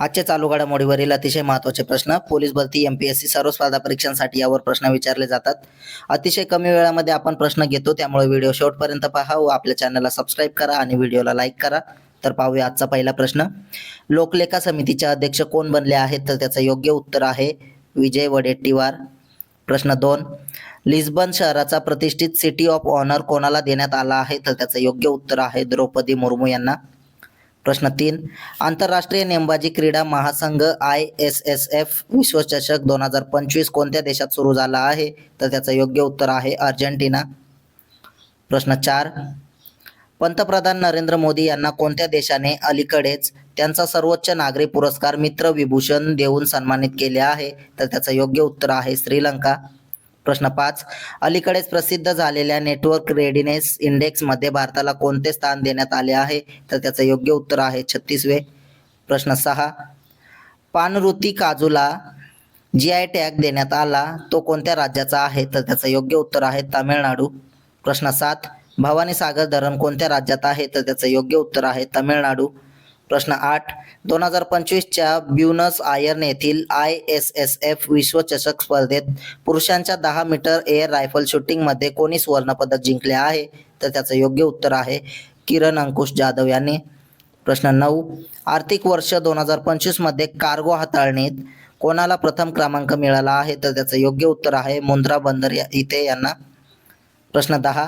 आजच्या चालू घडामोडीवरील अतिशय महत्त्वाचे प्रश्न पोलीस भरती एम पी एस सी सर्व स्पर्धा परीक्षांसाठी यावर प्रश्न विचारले जातात. अतिशय कमी वेळामध्ये आपण प्रश्न घेतो त्यामुळे व्हिडिओ शेवटपर्यंत पहा व आपल्या चॅनलला सबस्क्राईब करा आणि व्हिडिओला लाईक करा. तर पाहूया आजचा पहिला प्रश्न. लोकलेखा समितीचे अध्यक्ष कोण बनले आहेत? तर त्याचं योग्य उत्तर आहे विजय वडेट्टीवार. प्रश्न दोन. लिस्बन शहराचा प्रतिष्ठित सिटी ऑफ ऑनर कोणाला देण्यात आला आहे? तर त्याचं योग्य उत्तर आहे द्रौपदी मुर्मू यांना. प्रश्न तीन. आंतरराष्ट्रीय नेमबाजी क्रीडा महासंघ आय एस एस एफ विश्वचषक दोन हजार पंचवीस कोणत्या देशात सुरू झाला आहे? तर त्याचं योग्य उत्तर आहे अर्जेंटिना. प्रश्न चार. पंतप्रधान नरेंद्र मोदी यांना कोणत्या देशाने अलीकडेच त्यांचा सर्वोच्च नागरी पुरस्कार मित्र विभूषण देऊन सन्मानित केले आहे? तर त्याचं योग्य उत्तर आहे श्रीलंका. प्रश्न पाच. अलीकडेच प्रसिद्ध झालेल्या नेटवर्क रेडिनेस इंडेक्समध्ये भारताला कोणते स्थान देण्यात आले आहे? तर त्याचं योग्य उत्तर आहे छत्तीसवे प्रश्न सहा. पानरुती काजूला जी आय टॅग देण्यात आला. तो कोणत्या राज्याचा आहे? तर त्याचं योग्य उत्तर आहे तामिळनाडू. प्रश्न सात. भवानी सागर धरण कोणत्या राज्यात आहे? तर त्याचं योग्य उत्तर आहे तामिळनाडू. प्रश्न आठ. दोन हजार पंचवीसच्या ब्युनस आयर्न येथील आय एस एस एफ विश्वचषक स्पर्धेत पुरुषांच्या दहा मीटर एअर रायफल शूटिंगमध्ये कोणी सुवर्णपदक जिंकले आहे? तर त्याचं योग्य उत्तर आहे किरण अंकुश जाधव यांनी. प्रश्न नऊ. आर्थिक वर्ष दोन हजार पंचवीसमध्ये कार्गो हाताळणीत कोणाला प्रथम क्रमांक मिळाला आहे? तर त्याचं योग्य उत्तर आहे मुंद्रा बंदर या- इथे यांना. प्रश्न दहा.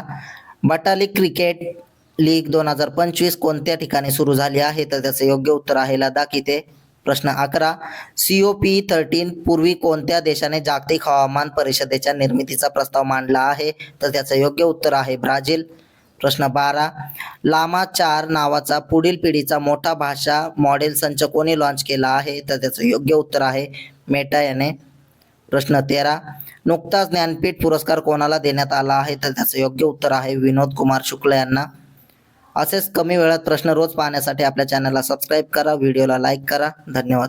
बटाली क्रिकेट लीग दोन हजार पंचवीस कोणत्या ठिकाणी सुरू झाली आहे? तर त्याचं योग्य उत्तर आहे लडाख इथे. प्रश्न अकरा. सीओपी थर्टीन पूर्वी कोणत्या देशाने जागतिक हवामान परिषदेच्या निर्मितीचा प्रस्ताव मांडला आहे? तर त्याचं योग्य उत्तर आहे ब्राझील. प्रश्न बारा. लामा चार नावाचा पुढील पिढीचा मोठा भाषा मॉडेल संच कोणी लॉन्च केला आहे? तर त्याचं योग्य उत्तर आहे मेटा याने. प्रश्न तेरा. नुकताच ज्ञानपीठ पुरस्कार कोणाला देण्यात आला आहे? तर त्याचं योग्य उत्तर आहे विनोद कुमार शुक्ल यांना. असेच कमी वेळात प्रश्न रोज पाहण्यासाठी आपल्या चॅनलला सबस्क्राईब करा व्हिडिओला लाईक करा. धन्यवाद.